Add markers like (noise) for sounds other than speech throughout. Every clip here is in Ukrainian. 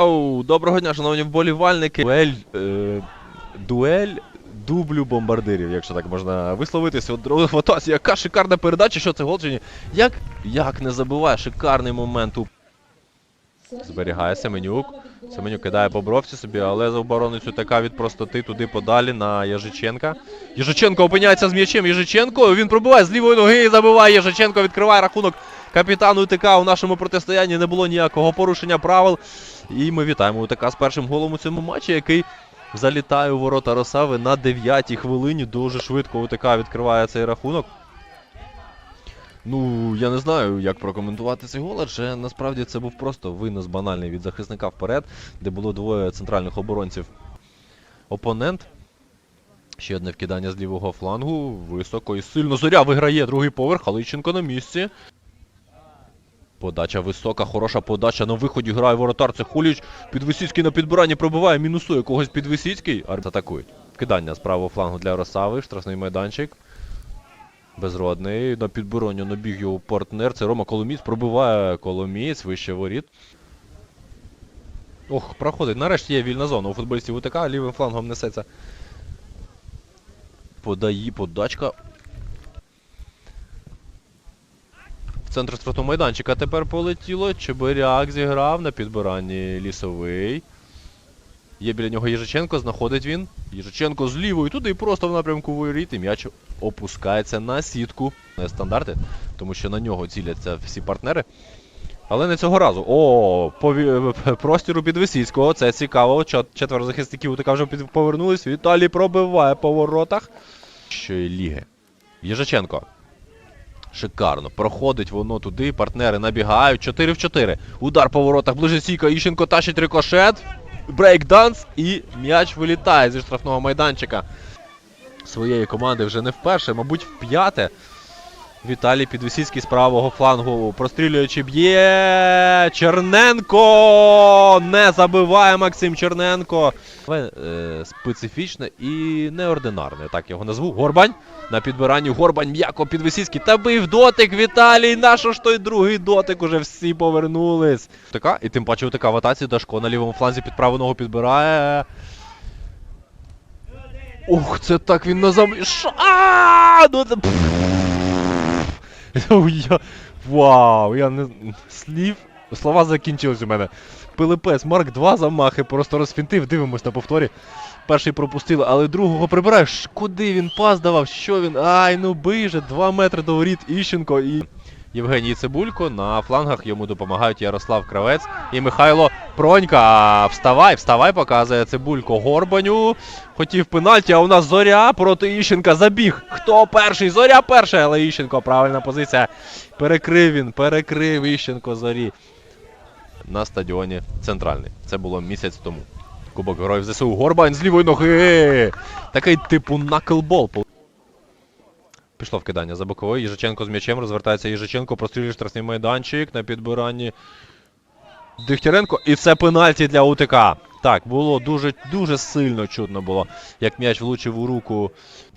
Оу, доброго дня, шановні вболівальники. Дуель. Е, дуель дублю бомбардирів, якщо так можна висловитися. Фотосі, яка шикарна передача, що це гол? Як, як не забуває, шикарний момент у зберігає Семенюк. Семенюк кидає по бровці собі, але за обороницю така від простоти туди подалі на Єжиченка. Єжиченко опиняється з м'ячем. Єжиченко. Він пробиває з лівої ноги і забиває. Єжиченко відкриває рахунок капітану УТК. У нашому протистоянні не було ніякого порушення правил. І ми вітаємо УТК з першим голом у цьому матчі, який залітає у ворота Росави на 9-й хвилині. Дуже швидко УТК відкриває цей рахунок. Ну, я не знаю, як прокоментувати цей гол, адже насправді це був просто винос банальний від захисника вперед, де було двоє центральних оборонців. Опонент. Ще одне вкидання з лівого флангу. Високо і сильно. Зоря виграє другий поверх, Халиченко на місці. Подача висока, хороша подача. На виході грає воротар. Це Хуліч. Підвисіцький на підбиранні пробиває, мінусує когось підвисіцький. Арбіт атакують. Вкидання з правого флангу для Росави, штрафний майданчик. Безродний. На підбиранні набіг його партнер. Це Рома Коломієць. Пробиває Коломієць, вище воріт. Ох, проходить. Нарешті є вільна зона у футболістів УТК, лівим флангом несеться. Подає подачка. В центр штрафного майданчика тепер полетіло. Чебиряк зіграв на підбиранні лісовий. Є біля нього Єжиченко, знаходить він. Єжиченко з лівої туди просто в напрямку воріт і м'яч опускається на сітку. Не стандарти, тому що на нього ціляться всі партнери. Але не цього разу. О, пові... простіру під Висіцького. Це цікаво. Четверо захисників УТК вже повернулись. Віталій пробиває по воротах. Що ліги. Єжиченко. Шикарно. Проходить воно туди. Партнери набігають. 4 в 4. Удар по воротах. Ближе Сіка. Іщенко тащить рикошет. Брейкданс. І м'яч вилітає зі штрафного майданчика. Своєї команди вже не вперше, мабуть, в п'яте. Віталій Підвисіцький з правого флангу прострілюючи б'є. Черненко! Не забиває Максим Черненко. Але, е, специфічне і неординарне, так його назву. Горбань. На підбиранні Горбань м'яко Підвисіцький. Та бив дотик Віталій. Нащо ж той другий дотик? Уже всі повернулись. Така, і тим паче така в атаці Дашко на лівому фланзі під праву ногу підбирає. Ух, це так він на зам... Ш- А! (laughs) Я... Вау, я не... Слів... Слова закінчились у мене. Пилипець, Марк два замахи, просто розфінтив, дивимось на повторі. Перший пропустили, але другого прибираєш. Куди він пас давав? Що він? Ай, ну бий же, два метри до воріт Іщенко і. Євгеній Цибулько. На флангах йому допомагають Ярослав Кравець і Михайло Пронька. Вставай, вставай, показує Цибулько Горбаню. Хотів пенальті, а у нас Зоря проти Іщенка забіг. Хто перший? Зоря перший, але Іщенко, правильна позиція. Перекрив він, перекрив Іщенко Зорі. На стадіоні Центральний. Це було місяць тому. Кубок героїв ЗСУ. Горбань з лівої ноги. Такий типу наклбол. Пішло вкидання за бокової. Їжаченко з м'ячем. Розвертається Їжаченко, прострілює штрафний майданчик на підбиранні. Дегтяренко. І це пенальті для УТК. Так, було дуже дуже сильно чутно було, як м'яч влучив у руку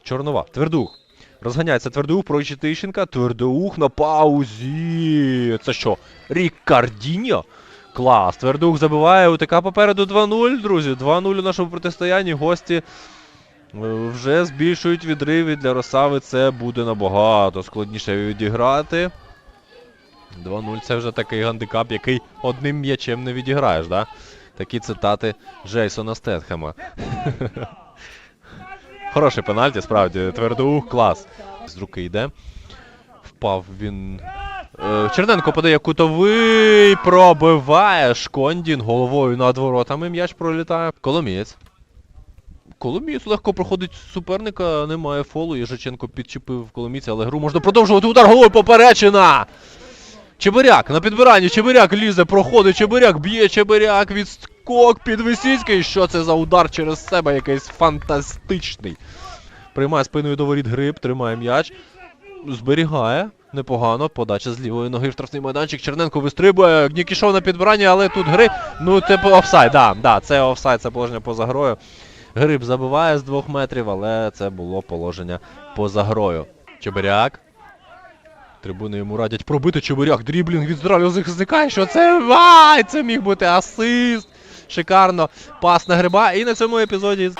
Чорнова. Твердух. Розганяється Твердух, пройче Тищенка. Твердух на паузі. Це що? Рікардіньо? Клас. Твердух забиває. УТК попереду 2-0, друзі. 2-0 у нашому протистоянні. Гості вже збільшують відриви для Росави. Це буде набагато складніше відіграти. 2-0 це вже такий гандикап, який одним м'ячем не відіграєш, да? Такі цитати Джейсона Стетхема. (laughs) Хороший пенальті, справді. Твердоух, клас. З руки йде. Впав він. Е, Черненко подає кутовий, пробиває Шкондін головою над воротами. М'яч пролітає. Коломієць. Коломієць легко проходить суперника, немає фолу. Єжиченко підчепив Коломійця, але гру можна продовжувати. Удар головою поперечина! Чебиряк на підбиранні. Чебиряк лізе, проходить. Чебиряк б'є Чебиряк. Відскок під Висіцький. Що це за удар через себе? Якийсь фантастичний. Приймає спиною до воріт гриб, тримає м'яч. Зберігає. Непогано. Подача з лівої ноги в штрафний майданчик. Черненко вистрибує. Нікішов на підбиранні, але тут гри. Ну, це офсайд, да, да, це офсайд, це положення поза грою. Гриб забиває з двох метрів, але це було положення поза грою. Чебиряк. Трибуни йому радять пробити Чебиряк. Дріблінг від здравого захисника. Що це? Вай! Це міг бути асист. шикарно. Пас на гриба. І на цьому епізоді